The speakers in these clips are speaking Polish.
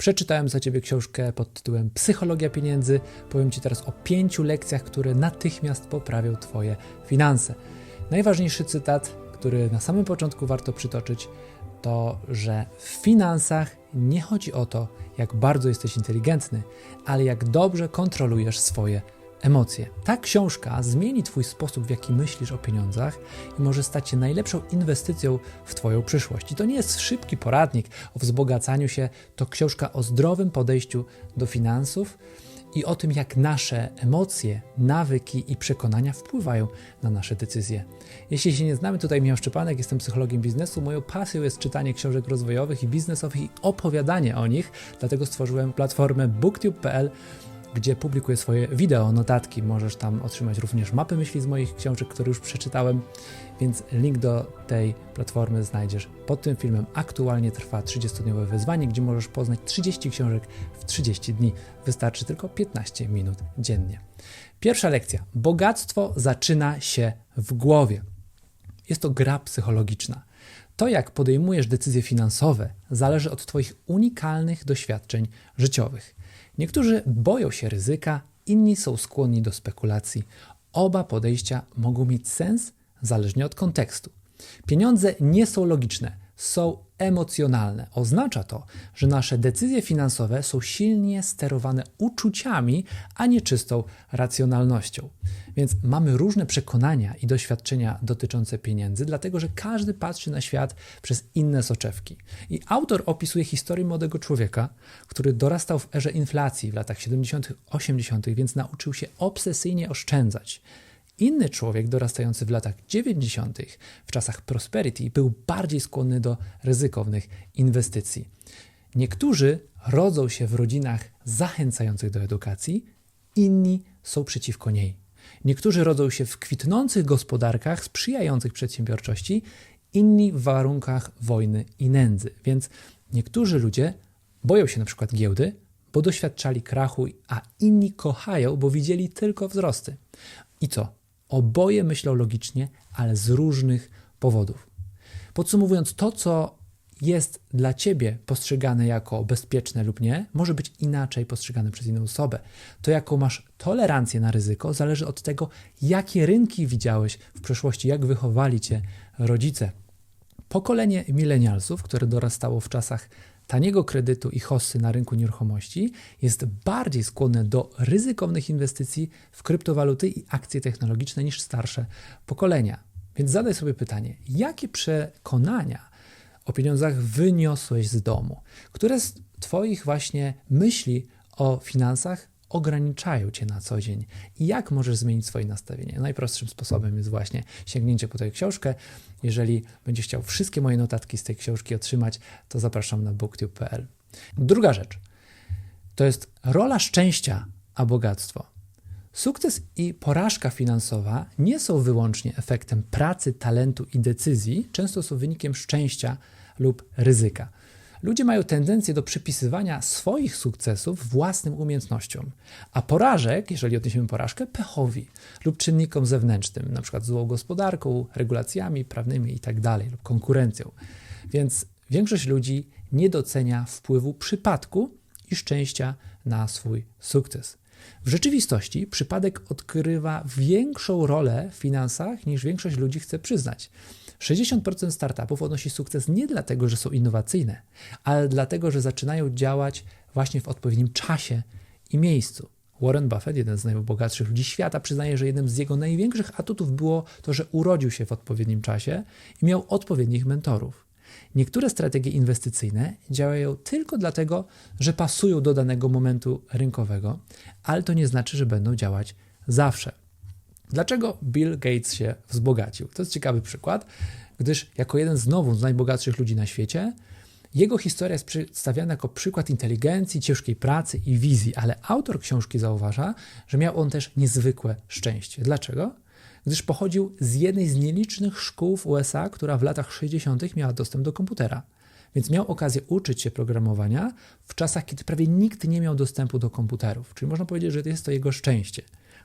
Przeczytałem za Ciebie książkę pod tytułem Psychologia pieniędzy. Powiem Ci teraz o pięciu lekcjach, które natychmiast poprawią Twoje finanse. Najważniejszy cytat, który na samym początku warto przytoczyć, to, że w finansach nie chodzi o to, jak bardzo jesteś inteligentny, ale jak dobrze kontrolujesz swoje emocje. Ta książka zmieni Twój sposób, w jaki myślisz o pieniądzach i może stać się najlepszą inwestycją w Twoją przyszłość. I to nie jest szybki poradnik o wzbogacaniu się, to książka o zdrowym podejściu do finansów i o tym, jak nasze emocje, nawyki i przekonania wpływają na nasze decyzje. Jeśli się nie znamy, tutaj Michał Szczepanek, jestem psychologiem biznesu. Moją pasją jest czytanie książek rozwojowych i biznesowych i opowiadanie o nich, dlatego stworzyłem platformę booktube.pl, gdzie publikuję swoje wideo, notatki. Możesz tam otrzymać również mapy myśli z moich książek, które już przeczytałem, więc link do tej platformy znajdziesz pod tym filmem. Aktualnie trwa 30-dniowe wyzwanie, gdzie możesz poznać 30 książek w 30 dni. Wystarczy tylko 15 minut dziennie. Pierwsza lekcja. Bogactwo zaczyna się w głowie. Jest to gra psychologiczna. To, jak podejmujesz decyzje finansowe, zależy od Twoich unikalnych doświadczeń życiowych. Niektórzy boją się ryzyka, inni są skłonni do spekulacji. Oba podejścia mogą mieć sens zależnie od kontekstu. Pieniądze nie są logiczne, są emocjonalne. Oznacza to, że nasze decyzje finansowe są silnie sterowane uczuciami, a nie czystą racjonalnością. Więc mamy różne przekonania i doświadczenia dotyczące pieniędzy, dlatego że każdy patrzy na świat przez inne soczewki. I autor opisuje historię młodego człowieka, który dorastał w erze inflacji w latach 70., 80., więc nauczył się obsesyjnie oszczędzać. Inny człowiek dorastający w latach 90., w czasach prosperity, był bardziej skłonny do ryzykownych inwestycji. Niektórzy rodzą się w rodzinach zachęcających do edukacji, inni są przeciwko niej. Niektórzy rodzą się w kwitnących gospodarkach sprzyjających przedsiębiorczości, inni w warunkach wojny i nędzy. Więc niektórzy ludzie boją się na przykład giełdy, bo doświadczali krachu, a inni kochają, bo widzieli tylko wzrosty. I co? Oboje myślą logicznie, ale z różnych powodów. Podsumowując, to, co jest dla ciebie postrzegane jako bezpieczne lub nie, może być inaczej postrzegane przez inną osobę. To, jaką masz tolerancję na ryzyko, zależy od tego, jakie rynki widziałeś w przeszłości, jak wychowali cię rodzice. Pokolenie milenialsów, które dorastało w czasach taniego kredytu i hossy na rynku nieruchomości jest bardziej skłonne do ryzykownych inwestycji w kryptowaluty i akcje technologiczne niż starsze pokolenia. Więc zadaj sobie pytanie, jakie przekonania o pieniądzach wyniosłeś z domu? Które z Twoich właśnie myśli o finansach ograniczają cię na co dzień i jak możesz zmienić swoje nastawienie. Najprostszym sposobem jest właśnie sięgnięcie po tę książkę. Jeżeli będziesz chciał wszystkie moje notatki z tej książki otrzymać, to zapraszam na booktube.pl. Druga rzecz to jest rola szczęścia, a bogactwo. Sukces i porażka finansowa nie są wyłącznie efektem pracy, talentu i decyzji, często są wynikiem szczęścia lub ryzyka. Ludzie mają tendencję do przypisywania swoich sukcesów własnym umiejętnościom, a porażek, jeżeli odniesiemy porażkę, pechowi lub czynnikom zewnętrznym, np. złą gospodarką, regulacjami prawnymi itd., tak lub konkurencją. Więc większość ludzi nie docenia wpływu przypadku i szczęścia na swój sukces. W rzeczywistości przypadek odgrywa większą rolę w finansach niż większość ludzi chce przyznać. 60% startupów odnosi sukces nie dlatego, że są innowacyjne, ale dlatego, że zaczynają działać właśnie w odpowiednim czasie i miejscu. Warren Buffett, jeden z najbogatszych ludzi świata, przyznaje, że jednym z jego największych atutów było to, że urodził się w odpowiednim czasie i miał odpowiednich mentorów. Niektóre strategie inwestycyjne działają tylko dlatego, że pasują do danego momentu rynkowego, ale to nie znaczy, że będą działać zawsze. Dlaczego Bill Gates się wzbogacił? To jest ciekawy przykład, gdyż jako jeden znowu z najbogatszych ludzi na świecie, jego historia jest przedstawiana jako przykład inteligencji, ciężkiej pracy i wizji, ale autor książki zauważa, że miał on też niezwykłe szczęście. Dlaczego? Gdyż pochodził z jednej z nielicznych szkół w USA, która w latach 60. miała dostęp do komputera. Więc miał okazję uczyć się programowania w czasach, kiedy prawie nikt nie miał dostępu do komputerów. Czyli można powiedzieć, że jest to jego szczęście.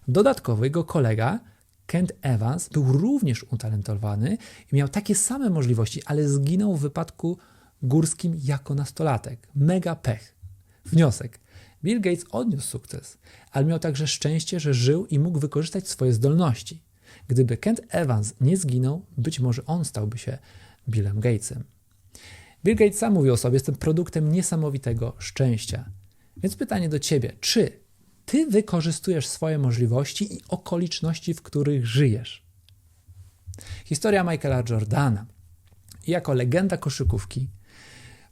Dodatkowo jego kolega Kent Evans był również utalentowany i miał takie same możliwości, ale zginął w wypadku górskim jako nastolatek. Mega pech. Wniosek. Bill Gates odniósł sukces, ale miał także szczęście, że żył i mógł wykorzystać swoje zdolności. Gdyby Kent Evans nie zginął, być może on stałby się Billem Gatesem. Bill Gates sam mówił o sobie, jestem produktem niesamowitego szczęścia. Więc pytanie do ciebie, czy ty wykorzystujesz swoje możliwości i okoliczności, w których żyjesz? Historia Michaela Jordana. Jako legenda koszykówki,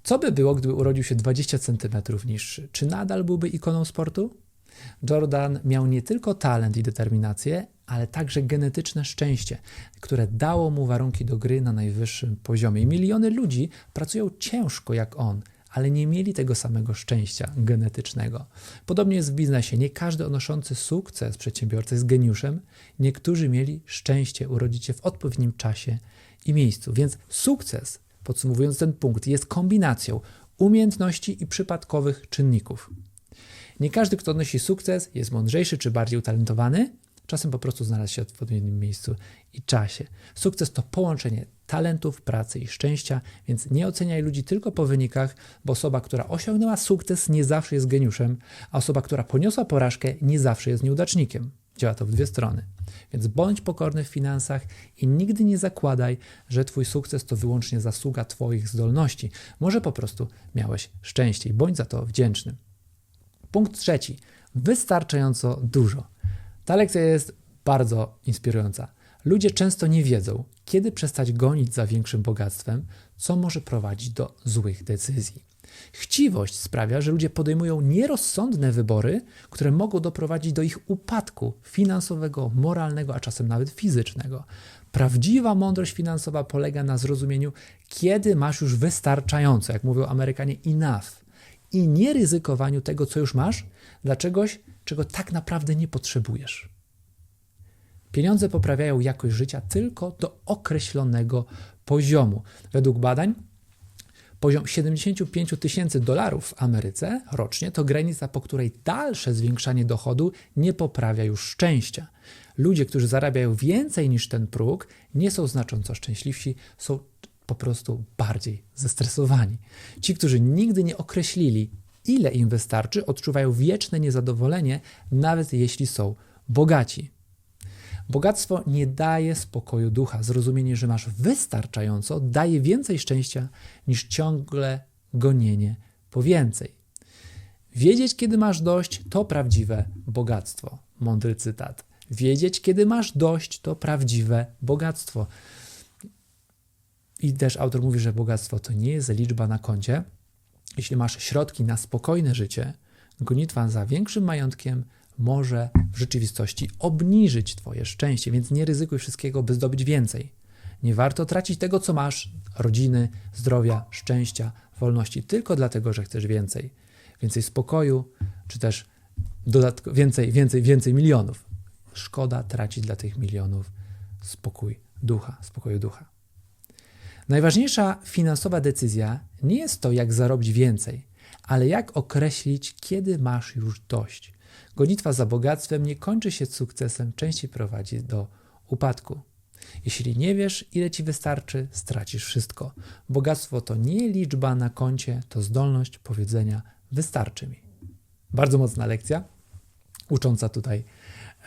co by było, gdyby urodził się 20 cm niższy? Czy nadal byłby ikoną sportu? Jordan miał nie tylko talent i determinację, ale także genetyczne szczęście, które dało mu warunki do gry na najwyższym poziomie. Miliony ludzi pracują ciężko jak on, ale nie mieli tego samego szczęścia genetycznego. Podobnie jest w biznesie. Nie każdy odnoszący sukces przedsiębiorca jest geniuszem. Niektórzy mieli szczęście urodzić się w odpowiednim czasie i miejscu. Więc sukces, podsumowując ten punkt, jest kombinacją umiejętności i przypadkowych czynników. Nie każdy, kto odnosi sukces, jest mądrzejszy czy bardziej utalentowany, czasem po prostu znalazł się w odpowiednim miejscu i czasie. Sukces to połączenie talentów, pracy i szczęścia, więc nie oceniaj ludzi tylko po wynikach, bo osoba, która osiągnęła sukces, nie zawsze jest geniuszem, a osoba, która poniosła porażkę, nie zawsze jest nieudacznikiem. Działa to w dwie strony. Więc bądź pokorny w finansach i nigdy nie zakładaj, że Twój sukces to wyłącznie zasługa Twoich zdolności. Może po prostu miałeś szczęście i bądź za to wdzięczny. Punkt trzeci. Wystarczająco dużo. Ta lekcja jest bardzo inspirująca. Ludzie często nie wiedzą, kiedy przestać gonić za większym bogactwem, co może prowadzić do złych decyzji. Chciwość sprawia, że ludzie podejmują nierozsądne wybory, które mogą doprowadzić do ich upadku finansowego, moralnego, a czasem nawet fizycznego. Prawdziwa mądrość finansowa polega na zrozumieniu, kiedy masz już wystarczająco, jak mówią Amerykanie, enough, i nie ryzykowaniu tego, co już masz, dla czegoś, czego tak naprawdę nie potrzebujesz. Pieniądze poprawiają jakość życia tylko do określonego poziomu. Według badań poziom 75 tysięcy dolarów w Ameryce rocznie to granica, po której dalsze zwiększanie dochodu nie poprawia już szczęścia. Ludzie, którzy zarabiają więcej niż ten próg, nie są znacząco szczęśliwsi, są po prostu bardziej zestresowani. Ci, którzy nigdy nie określili, ile im wystarczy, odczuwają wieczne niezadowolenie, nawet jeśli są bogaci. Bogactwo nie daje spokoju ducha. Zrozumienie, że masz wystarczająco, daje więcej szczęścia niż ciągle gonienie po więcej. Wiedzieć, kiedy masz dość, to prawdziwe bogactwo. Mądry cytat. Wiedzieć, kiedy masz dość, to prawdziwe bogactwo. I też autor mówi, że bogactwo to nie jest liczba na koncie. Jeśli masz środki na spokojne życie, gonitwa za większym majątkiem może w rzeczywistości obniżyć Twoje szczęście, więc nie ryzykuj wszystkiego, by zdobyć więcej. Nie warto tracić tego, co masz rodziny, zdrowia, szczęścia, wolności, tylko dlatego, że chcesz więcej. Więcej spokoju, czy też dodatko, więcej, więcej, więcej milionów. Szkoda tracić dla tych milionów spokój ducha, spokoju ducha. Najważniejsza finansowa decyzja nie jest to, jak zarobić więcej, ale jak określić, kiedy masz już dość. Gonitwa za bogactwem nie kończy się sukcesem, częściej prowadzi do upadku. Jeśli nie wiesz, ile ci wystarczy, stracisz wszystko. Bogactwo to nie liczba na koncie, to zdolność powiedzenia wystarczy mi. Bardzo mocna lekcja, ucząca tutaj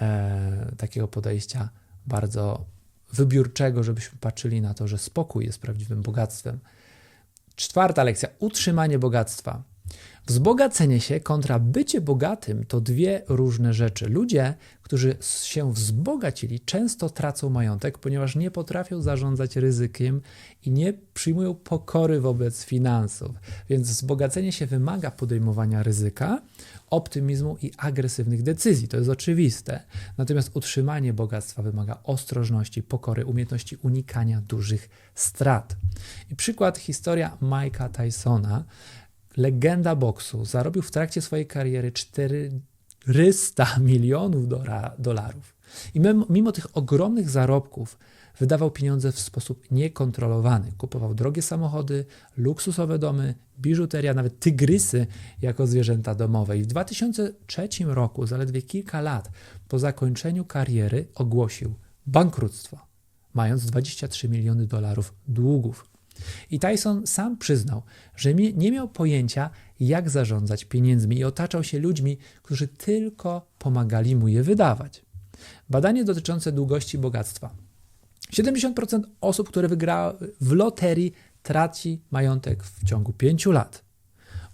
e, takiego podejścia bardzo wybiórczego, żebyśmy patrzyli na to, że spokój jest prawdziwym bogactwem. Czwarta lekcja: utrzymanie bogactwa. Wzbogacenie się kontra bycie bogatym to dwie różne rzeczy. Ludzie, którzy się wzbogacili, często tracą majątek, ponieważ nie potrafią zarządzać ryzykiem i nie przyjmują pokory wobec finansów. Więc wzbogacenie się wymaga podejmowania ryzyka, optymizmu i agresywnych decyzji. To jest oczywiste. Natomiast utrzymanie bogactwa wymaga ostrożności, pokory, umiejętności unikania dużych strat. I przykład historia Mike'a Tysona legenda boksu, zarobił w trakcie swojej kariery 400 milionów dolarów. I mimo tych ogromnych zarobków wydawał pieniądze w sposób niekontrolowany. Kupował drogie samochody, luksusowe domy, biżuteria, nawet tygrysy jako zwierzęta domowe. I w 2003 roku, zaledwie kilka lat po zakończeniu kariery, ogłosił bankructwo, mając 23 miliony dolarów długów. I Tyson sam przyznał, że nie miał pojęcia, jak zarządzać pieniędzmi i otaczał się ludźmi, którzy tylko pomagali mu je wydawać. Badanie dotyczące długości bogactwa. 70% osób, które wygrały w loterii, traci majątek w ciągu 5 lat.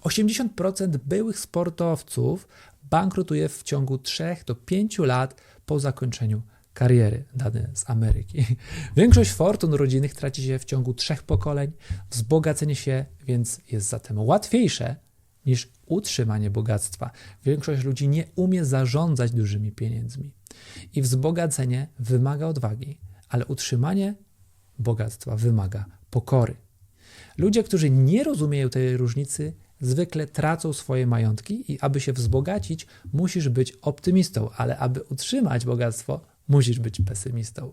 80% byłych sportowców bankrutuje w ciągu 3 do 5 lat po zakończeniu kariery, dane z Ameryki. Większość fortun rodzinnych traci się w ciągu trzech pokoleń. Wzbogacenie się więc jest zatem łatwiejsze niż utrzymanie bogactwa. Większość ludzi nie umie zarządzać dużymi pieniędzmi. I wzbogacenie wymaga odwagi, ale utrzymanie bogactwa wymaga pokory. Ludzie, którzy nie rozumieją tej różnicy, zwykle tracą swoje majątki i aby się wzbogacić, musisz być optymistą, ale aby utrzymać bogactwo, musisz być pesymistą.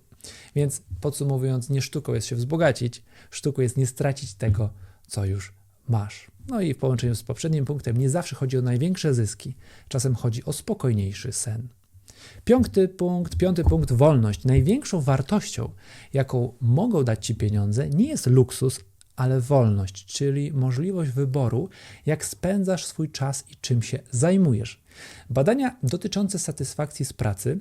Więc podsumowując, nie sztuką jest się wzbogacić, sztuką jest nie stracić tego, co już masz. No i w połączeniu z poprzednim punktem, nie zawsze chodzi o największe zyski, czasem chodzi o spokojniejszy sen. Piąty punkt, piąty punkt, wolność. Największą wartością, jaką mogą dać ci pieniądze, nie jest luksus, ale wolność, czyli możliwość wyboru, jak spędzasz swój czas i czym się zajmujesz. Badania dotyczące satysfakcji z pracy,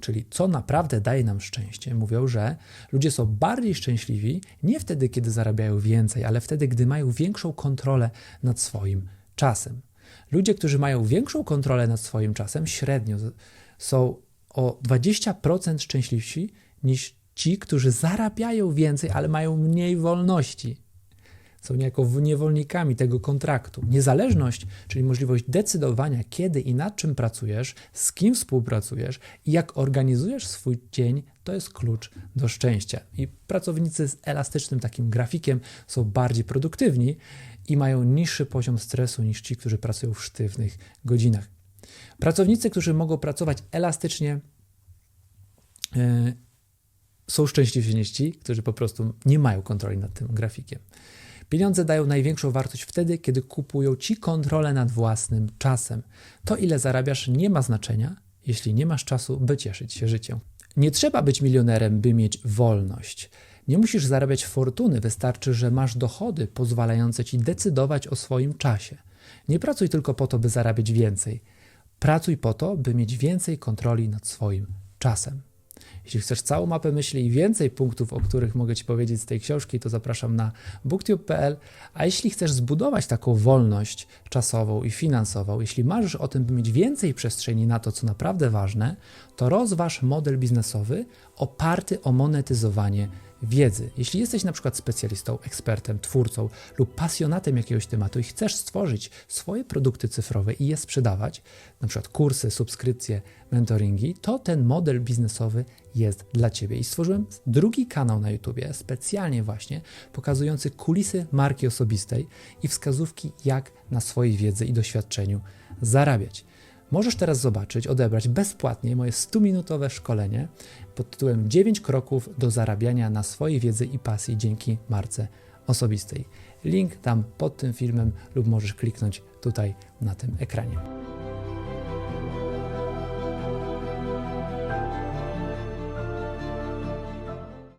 czyli co naprawdę daje nam szczęście, mówią, że ludzie są bardziej szczęśliwi nie wtedy, kiedy zarabiają więcej, ale wtedy, gdy mają większą kontrolę nad swoim czasem. Ludzie, którzy mają większą kontrolę nad swoim czasem, średnio są o 20% szczęśliwsi niż ci, którzy zarabiają więcej, ale mają mniej wolności. Są niejako niewolnikami tego kontraktu. Niezależność, czyli możliwość decydowania, kiedy i nad czym pracujesz, z kim współpracujesz i jak organizujesz swój dzień, to jest klucz do szczęścia. I pracownicy z elastycznym takim grafikiem są bardziej produktywni i mają niższy poziom stresu niż ci, którzy pracują w sztywnych godzinach. Pracownicy, którzy mogą pracować elastycznie, e, są szczęśliwsi niż ci, którzy po prostu nie mają kontroli nad tym grafikiem. Pieniądze dają największą wartość wtedy, kiedy kupują ci kontrolę nad własnym czasem. To, ile zarabiasz, nie ma znaczenia, jeśli nie masz czasu, by cieszyć się życiem. Nie trzeba być milionerem, by mieć wolność. Nie musisz zarabiać fortuny, wystarczy, że masz dochody pozwalające ci decydować o swoim czasie. Nie pracuj tylko po to, by zarabiać więcej. Pracuj po to, by mieć więcej kontroli nad swoim czasem. Jeśli chcesz całą mapę myśli i więcej punktów, o których mogę Ci powiedzieć z tej książki, to zapraszam na booktube.pl. A jeśli chcesz zbudować taką wolność czasową i finansową, jeśli marzysz o tym, by mieć więcej przestrzeni na to, co naprawdę ważne, to rozważ model biznesowy oparty o monetyzowanie wiedzy. Jeśli jesteś na przykład specjalistą, ekspertem, twórcą lub pasjonatem jakiegoś tematu i chcesz stworzyć swoje produkty cyfrowe i je sprzedawać, na przykład kursy, subskrypcje, mentoringi, to ten model biznesowy jest dla Ciebie. I stworzyłem drugi kanał na YouTubie, specjalnie właśnie pokazujący kulisy marki osobistej i wskazówki, jak na swojej wiedzy i doświadczeniu zarabiać. Możesz teraz zobaczyć, odebrać bezpłatnie moje 100-minutowe szkolenie pod tytułem 9 kroków do zarabiania na swojej wiedzy i pasji dzięki marce osobistej. Link tam pod tym filmem lub możesz kliknąć tutaj na tym ekranie.